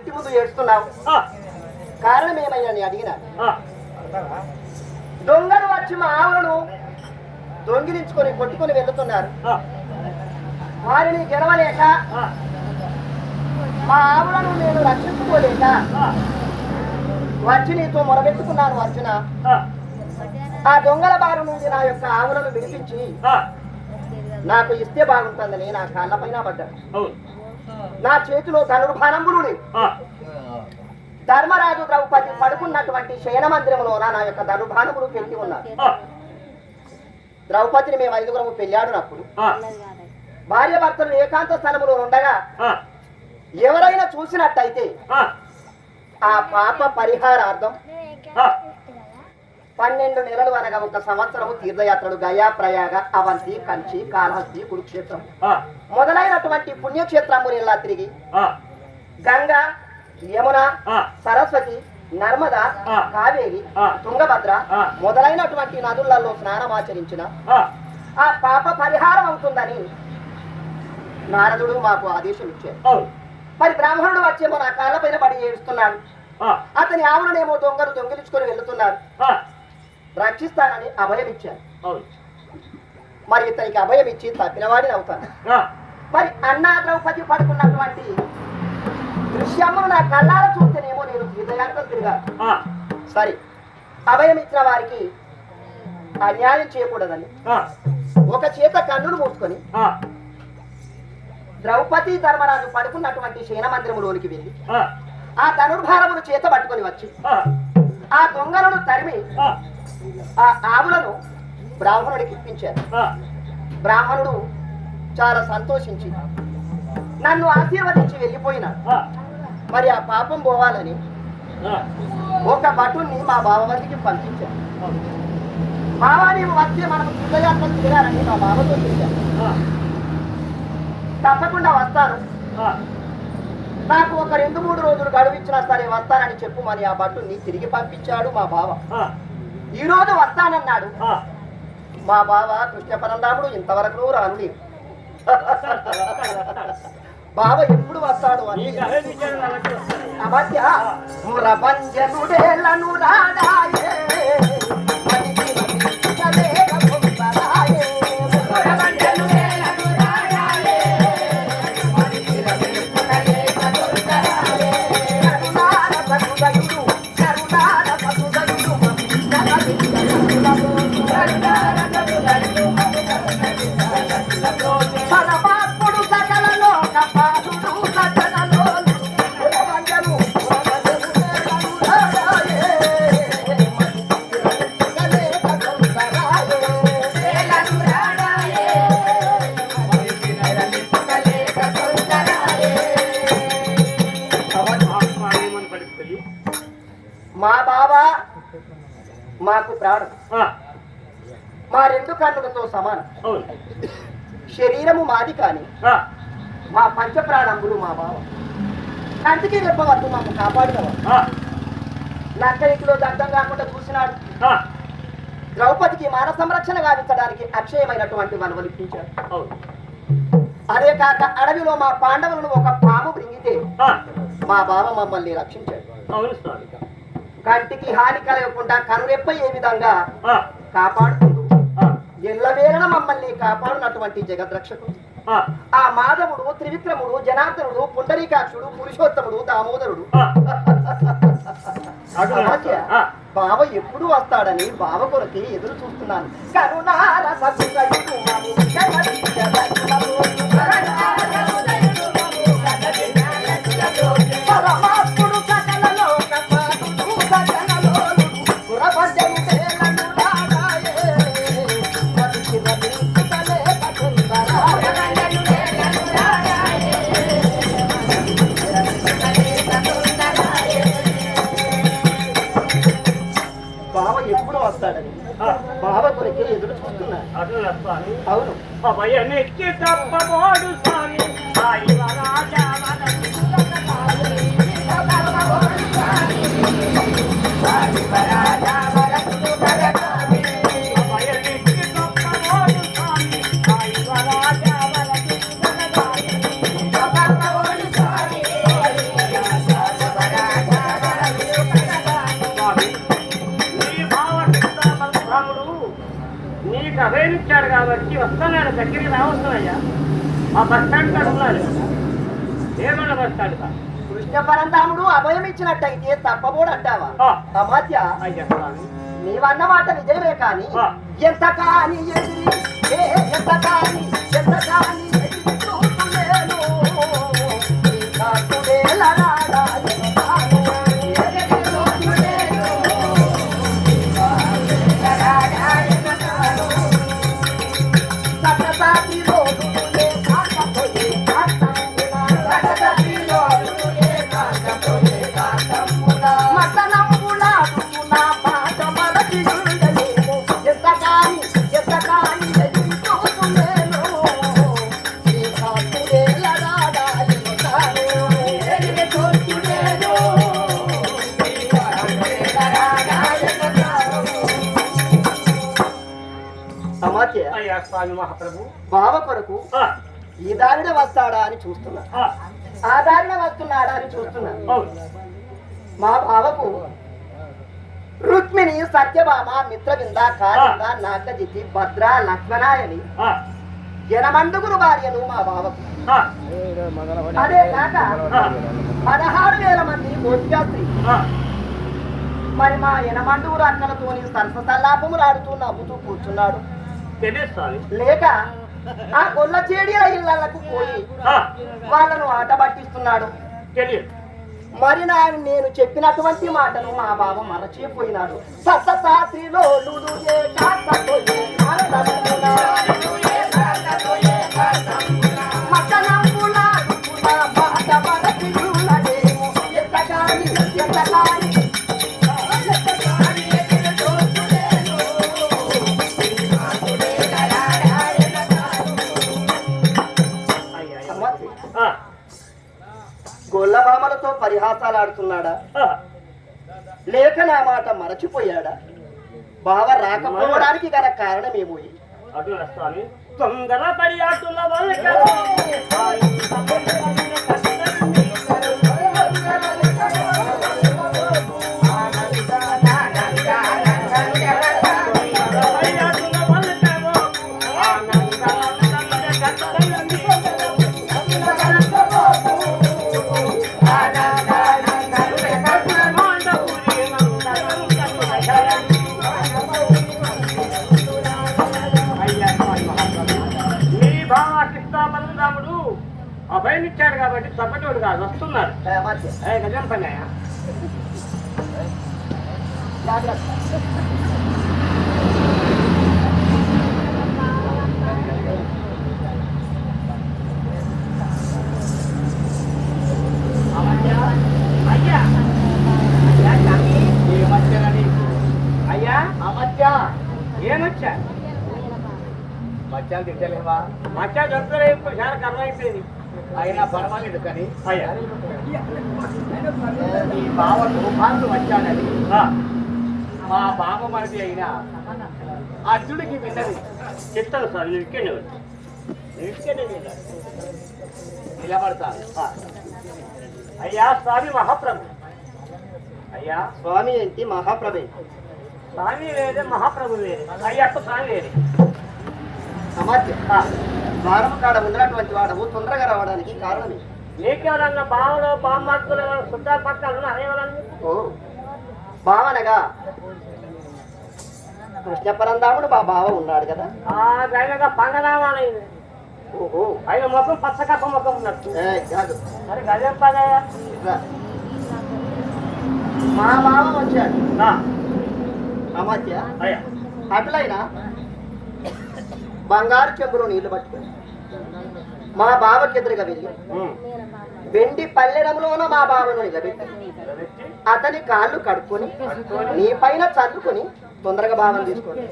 ఇంటి ముందు ఏడుస్తున్నావు? కారణం ఏమైనా అని అడిగినాను ఆ, దొంగలు వచ్చి మా ఆవులను దొంగిలించుకొని కొట్టుకొని వెళ్తున్నారు. వారిని గెలవలేక మా ఆవులను నేను రక్షించుకోలేక వచ్చి నీతో మొరబెట్టుకున్నాను అర్జున. ఆ, దొంగల బారి నుండి నా యొక్క ఆవులను విడిపించి నాకు ఇస్తే బాగుంటుందని నా కాళ్ళపైన పడ్డాడు. నా చేతిలో ఆ, ధర్మరాజు ద్రౌపది పడుకున్నటువంటి శయన మందిరంలో నా యొక్క ధనుర్బాణములు పెట్టి ఉన్నారు. ద్రౌపదిని మేము ఐదుగురము పెళ్ళాడినప్పుడు భార్య భర్తలు ఏకాంత స్థలములో ఉండగా ఎవరైనా చూసినట్టయితే ఆ, పాప పరిహారార్థం పన్నెండు నెలలు అనగా ఒక సంవత్సరము తీర్థయాత్రలు గయా ప్రయాగ అవంతి కంచి కాళహస్తి కురుక్షేత్రం. మొదలైనటువంటి పుణ్యక్షేత్రములు తిరిగి? ఆ, గంగ యమున సరస్వతి నర్మద. కావేరి. తుంగభద్ర. మొదలైనటువంటి నదులలో స్నానం ఆచరించిన ఆ, పాప పరిహారం అవుతుందని నారదుడు మాకు ఆదేశం ఇచ్చారు మరి బ్రాహ్మణుడు వచ్చేమో నా కాళ్ళపైన పడి ఏడుస్తున్నాడు. అతని ఆవులనేమో దొంగలు దొంగిలించుకొని వెళ్తున్నారు. ఆ, రక్షిస్తానని అభయం ఇచ్చారు అవును. మరి ఇతనికి అభయం ఇచ్చి తప్పినవాడిని అవుతాను. మరి అన్నా ద్రౌపది పడుకున్నటువంటి దృశ్యమును నా కళ్ళార చూస్తేనేమో నేను తిరిగాను. ఆ, సరే అభయం ఇచ్చిన వారికి అన్యాయం చేయకూడదని ఒక చేత కన్నులు మూసుకొని ద్రౌపది ధర్మరాజు పడుకున్నటువంటి శయన మందిరములోనికి వెళ్ళి ఆ, ధనుర్భారమును చేత పట్టుకొని వచ్చి ఆ. దొంగలను తరిమి ఆ, ఆవులను బ్రాహ్మణుడికి ఇప్పించారు. బ్రాహ్మణుడు చాలా సంతోషించి నన్ను ఆశీర్వదించి వెళ్ళిపోయినాడు. మరి ఆ పాపం పోవాలని ఒక భటుణ్ణి మా బావమతికి పంపించాను అవును. బావా నీవు వస్తే మనకు తీర్థయాత్ర తిరగాలని మా బావతో చెప్పాను తప్పకుండా వస్తాను. నాకు ఒక రెండు మూడు రోజులు గడువు ఇచ్చినా సరే వస్తానని చెప్పు మరి ఆ భటుణ్ణి తిరిగి పంపించాడు మా బావ. ఈ రోజు వస్తానన్నాడు మా బావ కృష్ణ పరందాముడు ఇంతవరకు రాను బావ ఎప్పుడు వస్తాడు అని. అమధ్య మురభంజనుడేలను రాడాయే మాకు ప్రాణం. మా రెండు కన్నులతో సమానం. శరీరము మాది కాని మా పంచ ప్రాణములు మా బావ. కంటికి రెప్పవద్దు మాకు కాపాడినవాడు. ఆ, నక్క ఇంట్లో దగ్ధం కాకుండా చూసినాడు. ద్రౌపదికి మాన సంరక్షణ గావించడానికి అక్షయమైనటువంటి వనవలిపించాడు అవును. అదే కాక అడవిలో మా పాండవులను ఒక పాము బృంగితే ఆ, మా బావ మమ్మల్ని రక్షించాడు. కంటికి హాని కలగకుండా కనురెప్ప ఏ విధంగా కాపాడుతుందో. ఆ, ఎల్లవేళన మమ్మల్ని కాపాడినటువంటి జగద్రక్షకుడు. ఆ, మాధవుడు త్రివిక్రముడు జనార్దనుడు పుండరీకాక్షుడు పురుషోత్తముడు దామోదరుడు. బావ ఎప్పుడు వస్తాడని బావ కొరకి ఎదురు చూస్తున్నాను. కరుణారసగుణయుడు వస్తాడని. బావ కొరకే ఎదురు స్వామి. అవును. తప్పబోడు స్వామి. అభయనిచ్చాడు కాబట్టి వస్తున్నాడు దగ్గరికి రావస్తున్నాయ్యా ఆ బస్ స్టాండ్ కాడ ఉన్నాడు ఏమన్నా బస్ స్టాండ్ కృష్ణ పరంధాముడు అభయం ఇచ్చినట్టయితే తప్పబోడు అంటావా. అమాత్య నీవన్న మాట నిజమే కాని. ఎంత కాని ఎంత కాని ఎంత కాని అమాత్య అయ్యా స్వామి మహాప్రభు బావ కొరకు ఆ, ఈ దారిన వస్తాడా అని చూస్తున్నా. ఆ, దారిన వస్తున్నాడా అని చూస్తున్నా. మా బావకు రుక్మిణి సత్యభామ మిత్రవింద కాళింద నాగజితి భద్ర లక్ష్మణాయని ఆ, జనమండుగురు భార్యలు మా బావకు అదే కాక పదహారు వేల మంది ఆ. మరి మా ఎనమండుగురు అక్కలతోని సరసల్లాపములు ఆడుతూ నవ్వుతూ కూర్చున్నాడు. లేక ఆ గొల్ల చేడిల ఇళ్ళకు పోయి వాళ్ళను ఆట పట్టిస్తున్నాడు. మరి నా నేను చెప్పినటువంటి మాటను మా బావ మరచిపోయినాడు. లులుయే గొల్లభామలతో పరిహాసాలు ఆడుతున్నాడా ఆ. లేక నా మాట మరచిపోయాడా? బావ రాకపోవడానికి గల కారణమేమో అటు స్వామి తొందర పడి అభయనిచ్చాడు కాబట్టి తప్పటోడు కాదు వస్తున్నారు. గజం పని అయ్యా. ఏమొచ్చా? మధ్యాహ్నం తింటలేవా మచ్చా దొరకలే అయినా పర్వాలేదు కానీ అయ్యా. ఈ బావ తుఫాన్లు వచ్చాడని ఆ, మా బావ మరిది అయిన అర్జుడికి విన్నది. చెప్తాను సార్ నువ్వు ఇక్కడే. నిలబడతాను. ఆ. అయ్యా స్వామి మహాప్రభు. అయ్యా. స్వామి ఏంటి? మహాప్రభే. స్వామి వేరే మహాప్రభు వేరే అయ్యప్ప స్వామి వేరే అమత్య ఆ, ద్వారం కాడ ఉన్నటువంటి వాడవు తొందరగా రావడానికి కారణమే నీకెవరన్నా బామ్మార్కులు భావనగా కృష్ణ పరంధాముడు మా బావ ఉన్నాడు కదా? పంగనామాలైంది ఓహో. ఆయన ముఖం పచ్చకప్ప ముఖం ఉన్నట్టు. మరి గజం. మా బావ వచ్చాడు. అమత్య? అటులైనా? బంగారు చెంబులో నీళ్ళు పట్టుకొని. మా బావకి ఎదురుగా వెళ్ళి. వెండి పల్లెడంలోన మా బావను నిలబెట్టి అతని కాళ్ళు కడుక్కొని నీ పైన చల్లుకొని తొందరగా బావని చదువుకోవాలి